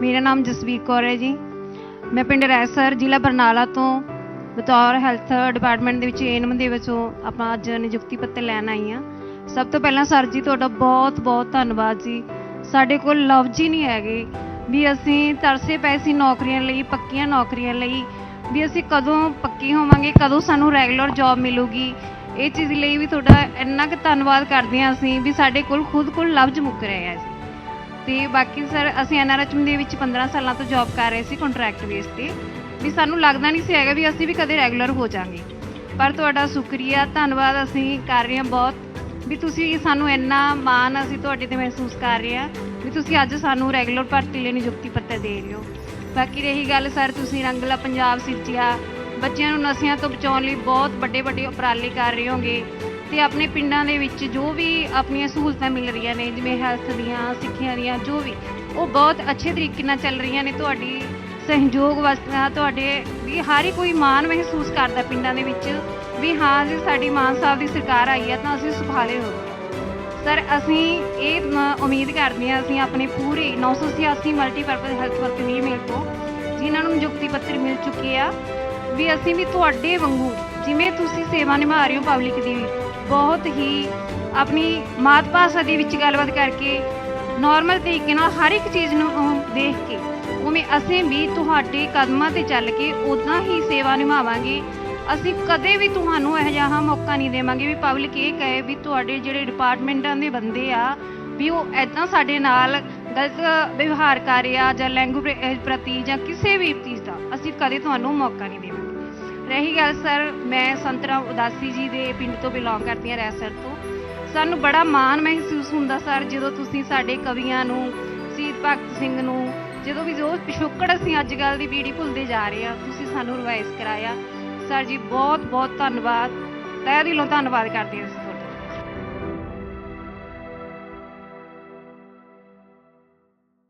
ਮੇਰਾ ਨਾਮ ਜਸਵੀਰ ਕੌਰ ਹੈ ਜੀ। ਮੈਂ ਪਿੰਡ ਰੈਸਰ ਜ਼ਿਲ੍ਹਾ ਬਰਨਾਲਾ ਤੋਂ ਬਤੌਰ ਹੈਲਥ ਡਿਪਾਰਟਮੈਂਟ ਦੇ ਵਿੱਚ ਏਨਮ ਦੇ ਵਿੱਚੋਂ ਆਪਣਾ ਅੱਜ ਨਿਯੁਕਤੀ ਪੱਤਰ ਲੈਣ ਆਈ ਹਾਂ। ਸਭ ਤੋਂ ਪਹਿਲਾਂ ਸਰ ਜੀ, ਤੁਹਾਡਾ ਬਹੁਤ ਬਹੁਤ ਧੰਨਵਾਦ ਜੀ। ਸਾਡੇ ਕੋਲ ਲਫ਼ਜ਼ ਹੀ ਨਹੀਂ ਹੈਗੇ ਵੀ ਅਸੀਂ ਤਰਸੇ ਪਏ ਸੀ ਨੌਕਰੀਆਂ ਲਈ, ਪੱਕੀਆਂ ਨੌਕਰੀਆਂ ਲਈ, ਵੀ ਅਸੀਂ ਕਦੋਂ ਪੱਕੀ ਹੋਵਾਂਗੇ, ਕਦੋਂ ਸਾਨੂੰ ਰੈਗੂਲਰ ਜੌਬ ਮਿਲੂਗੀ। ਇਹ ਚੀਜ਼ ਲਈ ਵੀ ਤੁਹਾਡਾ ਇੰਨਾ ਕੁ ਧੰਨਵਾਦ ਕਰਦੇ ਹਾਂ ਅਸੀਂ ਵੀ ਸਾਡੇ ਕੋਲ ਖੁਦ ਕੋਲ ਲਫ਼ਜ਼ ਮੁੱਕ ਰਹੇ ਹੈ ਜੀ। ਤੇ ਬਾਕੀ ਸਰ, ਅਸੀਂ ਐਨਆਰਐਚਐਮ ਦੇ ਵਿੱਚ 15 ਸਾਲਾਂ ਤੋਂ ਜੌਬ ਕਰ ਰਹੇ ਸੀ ਕੰਟਰੈਕਟ ਬੇਸ ਤੇ। ਵੀ ਸਾਨੂੰ ਲੱਗਦਾ ਨਹੀਂ ਸੀ ਹੈਗਾ ਵੀ ਅਸੀਂ ਵੀ ਕਦੇ ਰੈਗੂਲਰ ਹੋ ਜਾਾਂਗੇ ਪਰ ਤੁਹਾਡਾ ਸ਼ੁਕਰੀਆ, ਧੰਨਵਾਦ, ਅਸੀਂ ਕਰ ਰਹੇ ਹਾਂ ਬਹੁਤ। ਵੀ ਤੁਸੀਂ ਸਾਨੂੰ ਇੰਨਾ ਮਾਣ ਅਸੀਂ ਤੁਹਾਡੇ ਤੇ ਮਹਿਸੂਸ ਕਰ ਰਹੇ ਹਾਂ। ਵੀ ਤੁਸੀਂ ਅੱਜ ਸਾਨੂੰ ਰੈਗੂਲਰ ਭਰਤੀ ਲਈ ਨਿਯੁਕਤੀ ਪੱਤਰ ਦੇ ਰਹੇ ਹੋ। ਬਾਕੀ ਰਹੀ ਗੱਲ ਸਰ, ਤੁਸੀਂ ਰੰਗਲਾ ਪੰਜਾਬ ਸਿਰਜਿਆ। ਬੱਚਿਆਂ ਨੂੰ ਨਸ਼ਿਆਂ ਤੋਂ ਬਚਾਉਣ ਲਈ ਬਹੁਤ ਵੱਡੇ ਵੱਡੇ ਉਪਰਾਲੇ ਕਰ ਰਹੇ ਹੋਗੇ। ਤੇ ਆਪਣੇ ਪਿੰਡਾਂ ਦੇ ਵਿੱਚ ਜੋ ਵੀ ਆਪਣੀਆਂ ਸਹੂਲਤਾਂ ਮਿਲ ਰਹੀਆਂ ਨੇ, ਜਿਵੇਂ ਹੈਲਥ ਦੀਆਂ, ਸਿੱਖਿਆ ਦੀਆਂ, ਜੋ ਵੀ, ਉਹ ਬਹੁਤ ਅੱਛੇ ਤਰੀਕੇ ਨਾਲ ਚੱਲ ਰਹੀਆਂ ਨੇ ਤੁਹਾਡੀ ਸਹਿਯੋਗ ਵਾਸਤੇ ਤੁਹਾਡੇ ਵੀ ਹਰ ਹੀ ਕੋਈ ਮਾਣ ਮਹਿਸੂਸ ਕਰਦਾ ਪਿੰਡਾਂ ਦੇ ਵਿੱਚ ਵੀ ਹਾਂ, ਜੀ ਸਾਡੀ ਮਾਨ ਸਾਹਿਬ ਦੀ ਸਰਕਾਰ ਆਈ ਹੈ ਤਾਂ ਅਸੀਂ ਸੁਖਾਲੇ ਹੋ ਗਏ। ਸਰ, ਅਸੀਂ ਇਹ ਉਮੀਦ ਕਰਦੇ ਹਾਂ ਅਸੀਂ ਆਪਣੇ ਪੂਰੇ 986 ਮਲਟੀਪਰਪਸ ਹੈਲਥ ਵਰਕ ਵੀ ਮਿਲ ਤੋਂ ਜਿਨ੍ਹਾਂ ਨੂੰ ਨਿਯੁਕਤੀ ਪੱਤਰ ਮਿਲ ਚੁੱਕੇ ਆ, ਵੀ ਅਸੀਂ ਵੀ ਤੁਹਾਡੇ ਵਾਂਗੂ ਜਿਵੇਂ ਤੁਸੀਂ ਸੇਵਾ ਨਿਭਾ ਰਹੇ ਹੋ ਪਬਲਿਕ ਦੀ ਬਹੁਤ ਹੀ ਆਪਣੀ ਮਾਤ ਭਾਸ਼ਾ ਦੇ ਵਿੱਚ ਗੱਲਬਾਤ ਕਰਕੇ ਨਾਰਮਲ ਤਰੀਕੇ ਨਾਲ ਹਰ ਇੱਕ ਚੀਜ਼ ਨੂੰ ਦੇਖ ਕੇ, ਉਵੇਂ ਅਸੀਂ ਵੀ ਤੁਹਾਡੇ ਕਦਮਾਂ ਤੇ ਚੱਲ ਕੇ ਉਦਾਂ ਹੀ ਸੇਵਾ ਨਿਭਾਵਾਂਗੇ। ਅਸੀਂ ਕਦੇ ਵੀ ਤੁਹਾਨੂੰ ਇਹੋ ਜਿਹਾ ਮੌਕਾ ਨਹੀਂ ਦੇਵਾਂਗੇ ਵੀ ਪਬਲਿਕ ਇਹ ਕਹੇ ਵੀ ਤੁਹਾਡੇ ਜਿਹੜੇ ਡਿਪਾਰਟਮੈਂਟਾਂ ਦੇ ਬੰਦੇ ਆ, ਵੀ ਉਹ ਐਦਾਂ ਸਾਡੇ ਨਾਲ ਗਲਤ ਵਿਵਹਾਰ ਕਰ ਰਿਹਾ ਜਾਂ ਲੈਂਗੁਏਜ ਪ੍ਰਤੀ ਜਾਂ ਕਿਸੇ ਵੀ ਚੀਜ਼ ਦਾ, ਅਸੀਂ ਕਦੇ ਤੁਹਾਨੂੰ ਮੌਕਾ ਨਹੀਂ ਦੇਵਾਂਗੇ। ਰਹੀ ਗੱਲ, ਸਰ, ਮੈਂ ਸੰਤਰਾ ਉਦਾਸੀ ਜੀ ਦੇ ਪਿੰਡ ਤੋਂ ਬਿਲੋਂਗ ਕਰਦੀ ਹਾਂ ਰੈਸਰ ਤੋਂ। ਸਾਨੂੰ ਬੜਾ ਮਾਣ ਮਹਿਸੂਸ ਹੁੰਦਾ, ਸਰ, ਜਦੋਂ ਤੁਸੀਂ ਸਾਡੇ ਕਵੀਆਂ ਨੂੰ, ਸ਼ਹੀਦ ਭਗਤ ਸਿੰਘ ਨੂੰ, ਜਦੋਂ ਵੀ ਜੋ ਪਿਛੋਕੜ ਅਸੀਂ ਅੱਜ ਕੱਲ੍ਹ ਦੀ ਪੀੜ੍ਹੀ ਭੁੱਲਦੇ ਜਾ ਰਹੇ ਆ ਤੁਸੀਂ ਸਾਨੂੰ ਰਿਵਾਈਜ਼ ਕਰਾਇਆ। ਸਰ ਜੀ ਬਹੁਤ ਬਹੁਤ ਧੰਨਵਾਦ। ਤਹਿ ਦਿਲੋਂ ਧੰਨਵਾਦ ਕਰਦੇ ਹਾਂ।